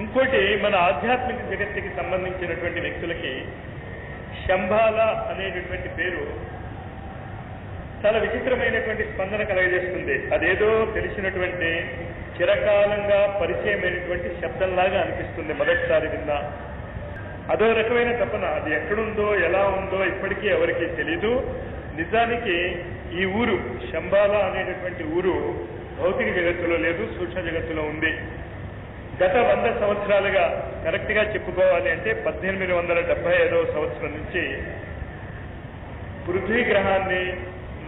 ఇంకోటి మన ఆధ్యాత్మిక జగత్తుకి సంబంధించినటువంటి వ్యక్తులకి శంభాల అనేటటువంటి పేరు చాలా విచిత్రమైనటువంటి స్పందన కలగజేస్తుంది. అదేదో తెలిసినటువంటి చిరకాలంగా పరిచయమైనటువంటి శబ్దంలాగా అనిపిస్తుంది మొదటిసారి విన్నా. అదో రకమైన తపన అది ఎక్కడుందో ఎలా ఉందో ఇప్పటికీ ఎవరికీ తెలీదు. నిజానికి ఈ ఊరు శంబాల అనేటటువంటి ఊరు భౌతిక జగత్తులో లేదు సూక్ష్మ జగత్తులో ఉంది. గత వంద సంవత్సరాలుగా కరెక్ట్గా చెప్పుకోవాలి అంటే పద్దెనిమిది వందల డెబ్బై ఐదవ సంవత్సరం నుంచి పృథ్వీ గ్రహాన్ని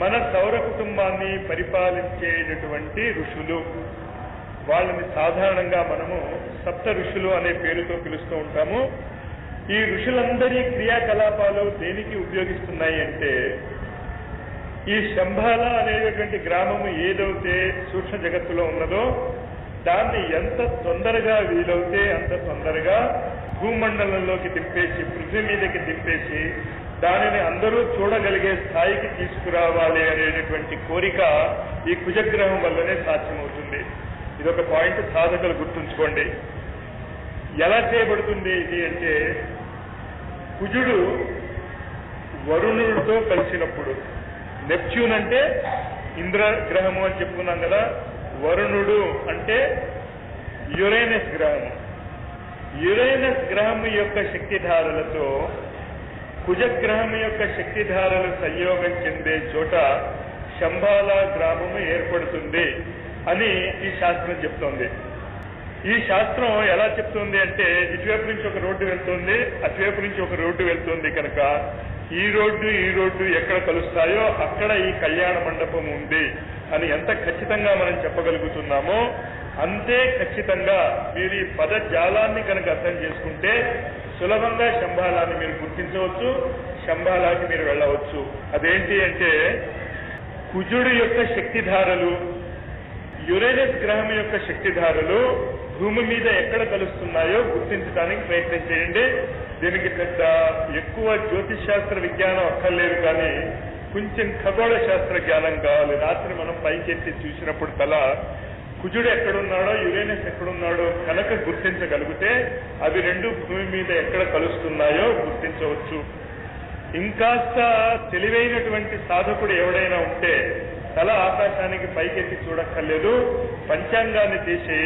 మన సౌర కుటుంబాన్ని పరిపాలించేటటువంటి ఋషులు వాళ్ళని సాధారణంగా మనము సప్త ఋషులు అనే పేరుతో పిలుస్తూ ఉంటాము. ఈ ఋషులందరి క్రియాకలాపాలు దేనికి ఉపయోగిస్తున్నాయి అంటే ఈ శంభాల అనేటువంటి గ్రామము ఏదైతే సూక్ష్మ జగత్తులో ఉన్నదో దాన్ని ఎంత తొందరగా వీలవుతే అంత తొందరగా భూమండలంలోకి దింపేసి పృథ్వీ మీదకి దింపేసి దానిని అందరూ చూడగలిగే స్థాయికి తీసుకురావాలి అనేటటువంటి కోరిక ఈ కుజగ్రహం వల్లనే సాధ్యమవుతుంది. ఇది ఒక పాయింట్ సాధకులు గుర్తుంచుకోండి. ఎలా చేయబడుతుంది ఇది అంటే కుజుడు వరుణుడితో కలిసినప్పుడు నెప్ట్యూన్ అంటే ఇంద్రగ్రహము అని చెప్పుకున్నాం కదా వరుణుడు అంటే యురేనస్ గ్రహము యురేనస్ గ్రహం యొక్క శక్తిధారలతో కుజగ్రహం యొక్క శక్తిధారలు సంయోగం చెందే చోట శంబాల గ్రామము ఏర్పడుతుంది అని ఈ శాస్త్రం చెప్తోంది. ఈ శాస్త్రం ఎలా చెప్తుంది అంటే ఇటువైపు నుంచి ఒక రోడ్డు వెళ్తుంది అటువైపు నుంచి ఒక రోడ్డు వెళ్తుంది కనుక ఈ రోడ్డు ఈ రోడ్డు ఎక్కడ కలుస్తాయో అక్కడ ఈ కళ్యాణ మండపం ఉంది. అని ఎంత ఖచ్చితంగా మనం చెప్పగలుగుతున్నామో అంతే ఖచ్చితంగా మీరు ఈ పదజాలాన్ని కనుక అర్థం చేసుకుంటే సులభంగా శంభాలాన్ని మీరు గుర్తించవచ్చు శంభాలాకి మీరు వెళ్ళవచ్చు. అదేంటి అంటే కుజుడు యొక్క శక్తిధారలు యురేనస్ గ్రహం యొక్క శక్తిధారలు భూమి మీద ఎక్కడ కలుస్తున్నాయో గుర్తించడానికి ప్రయత్నం చేయండి. దీనికి పెద్ద ఎక్కువ జ్యోతిష్ శాస్త్ర విజ్ఞానం అక్కర్లేదు కానీ కొంచెం ఖగోళ శాస్త్ర జ్ఞానం కావాలి. రాత్రి మనం పైకెత్తి చూసినప్పుడు తల కుజుడు ఎక్కడున్నాడో యురేనస్ ఎక్కడున్నాడో కనుక గుర్తించగలిగితే అవి రెండు భూమి మీద ఎక్కడ కలుస్తున్నాయో గుర్తించవచ్చు. ఇంకాస్త తెలివైనటువంటి సాధకుడు ఎవడైనా ఉంటే తల ఆకాశానికి పైకెత్తి చూడక్కర్లేదు. పంచాంగాన్ని తీసి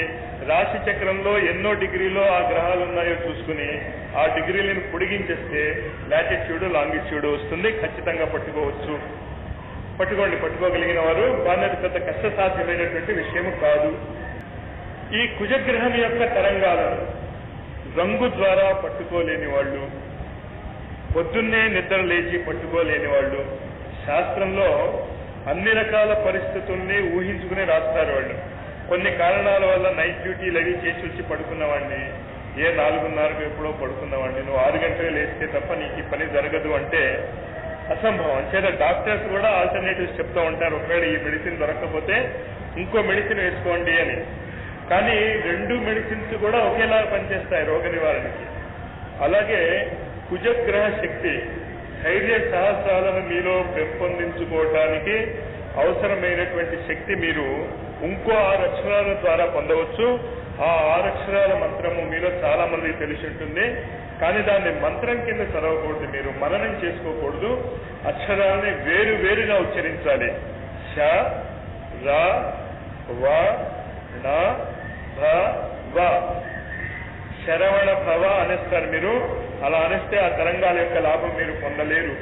రాశి చక్రంలో ఎన్నో డిగ్రీలో ఆ గ్రహాలు ఉన్నాయో చూసుకుని ఆ డిగ్రీలను పొడిగించేస్తే లాటిట్యూడ్ లాంగిట్యూడ్ వస్తుంది. ఖచ్చితంగా పట్టుకోవచ్చు. పట్టుకోండి పట్టుకోగలిగిన వారు దాని పెద్ద కష్టసాధ్యమైనటువంటి విషయం కాదు. ఈ కుజగ్రహం యొక్క తరంగాలను రంగు ద్వారా పట్టుకోలేని వాళ్ళు పొద్దున్నే నిద్ర లేచి పట్టుకోలేని వాళ్ళు శాస్త్రంలో అన్ని రకాల పరిస్థితుల్ని ఊహించుకుని రాస్తారు వాళ్ళు. కొన్ని కారణాల వల్ల నైట్ డ్యూటీలు అవి చేసి వచ్చి పడుకున్నవాడిని ఏ నాలుగున్నరకు ఎప్పుడో పడుకున్నవాడిని నువ్వు ఆరు గంటలు లేస్తే తప్ప నీకు ఈ పని జరగదు అంటే అసంభవం. అంచేత డాక్టర్స్ కూడా ఆల్టర్నేటివ్స్ చెప్తూ ఉంటారు. ఒకవేళ ఈ మెడిసిన్ దొరకకపోతే ఇంకో మెడిసిన్ వేసుకోండి అని. కానీ రెండు మెడిసిన్స్ కూడా ఒకేలాగా పనిచేస్తాయి రోగ నివారణకి. అలాగే కుజగ్రహ శక్తి ధైర్య సాహసాలను మీలో పెంపొందించుకోవటానికి అవసరమైనటువంటి శక్తి మీరు ఇంకో ఆరు అక్షరాల ద్వారా పొందవచ్చు. ఆ ఆరు అక్షరాల మంత్రము మీలో చాలా మందికి తెలిసి ఉంటుంది. కానీ దాన్ని మంత్రం కింద చదవకూడదు మీరు మననం చేసుకోకూడదు. అక్షరాలని వేరు వేరుగా ఉచ్చరించాలి. ష ర వ ణ భ వ. శరవణ భవ అనేస్తారు మీరు. అలా అనేస్తే ఆ తరంగాల యొక్క లాభం మీరు పొందలేరు.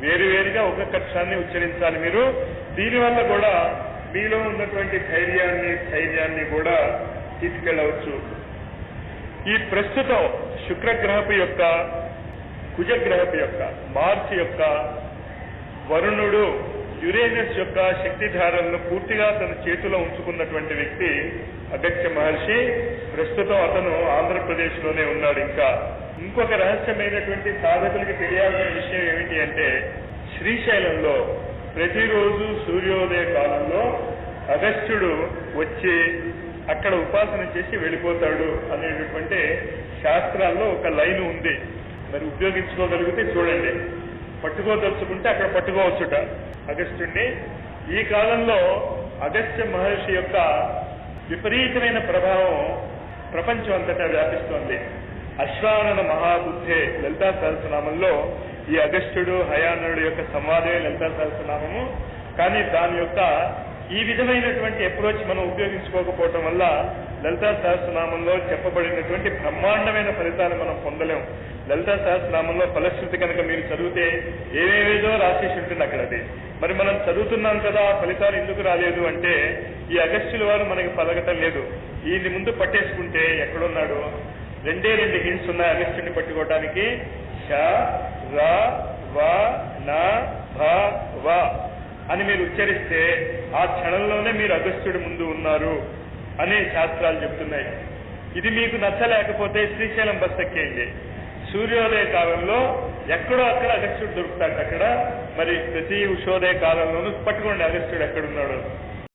వేరువేరుగా ఒక్కొక్క అక్షరాన్ని ఉచ్చరించాలి మీరు. దీనివల్ల కూడా మీలో ఉన్నటువంటి ధైర్యాన్ని ధైర్యాన్ని కూడా తీసుకెళ్ళవచ్చు. ఈ ప్రస్తుతం శుక్రగ్రహపు యొక్క కుజగ్రహపు యొక్క మార్చ్ యొక్క వరుణుడు యురేనస్ యొక్క శక్తిధారలను పూర్తిగా తన చేతిలో ఉంచుకున్నటువంటి వ్యక్తి అగత్య మహర్షి. ప్రస్తుతం అతను ఆంధ్రప్రదేశ్లోనే ఉన్నాడు ఇంకా. ఇంకొక రహస్యమైనటువంటి సాధకులకి తెలియాల్సిన విషయం ఏమిటి అంటే శ్రీశైలంలో ప్రతిరోజు సూర్యోదయ కాలంలో అగస్త్యుడు వచ్చి అక్కడ ఉపాసన చేసి వెళ్ళిపోతాడు అనేటటువంటి శాస్త్రాల్లో ఒక లైన్ ఉంది. మరి ఉపయోగించుకోగలిగితే చూడండి. పట్టుకోదలుచుకుంటే అక్కడ పట్టుకోవచ్చుట. అగస్త్యుడిని ఈ కాలంలో అగస్త్య మహర్షి యొక్క విపరీతమైన ప్రభావం ప్రపంచం అంతటా వ్యాపిస్తోంది. అశ్వానన మహాబుద్ధే లలితా సహస్రనామంలో ఈ అగస్త్యుడు హయానుడు యొక్క సంవాదమే లలితా సహస్రనామము కానీ దాని యొక్క ఈ విధమైనటువంటి అప్రోచ్ మనం ఉపయోగించుకోకపోవటం వల్ల లలితా సహస్రనామంలో చెప్పబడినటువంటి బ్రహ్మాండమైన ఫలితాలు మనం పొందలేం. లలితా సహస్రనామంలో ఫలశ్రుతి కనుక మీరు చదివితే ఏవేవేదో రాసేసి ఉంటుంది అక్కడ అది మరి మనం చదువుతున్నాం కదా ఆ ఫలితాలు ఎందుకు రాలేదు అంటే ఈ అగస్త్యుల వారు మనకి పలకటం లేదు. ఈయన్ని ముందు పట్టేసుకుంటే ఎక్కడున్నాడు? రెండే రెండు హింట్స్ ఉన్నాయి అగస్త్యుని పట్టుకోవడానికి ష ర వ న భ వ అని మీరు ఉచ్చరిస్తే ఆ క్షణంలోనే మీరు అగస్త్యుడి ముందు ఉన్నారు అనే శాస్త్రాలు చెప్తున్నాయి. ఇది మీకు నచ్చలేకపోతే శ్రీశైలం బస్ ఎక్కేయండి. సూర్యోదయ కాలంలో ఎక్కడో అక్కడ అగస్త్యుడు దొరుకుతాడు అక్కడ. మరి ప్రతి ఉషోదయ కాలంలోనూ పట్టుకోండి అగస్త్యుడు ఎక్కడున్నాడు.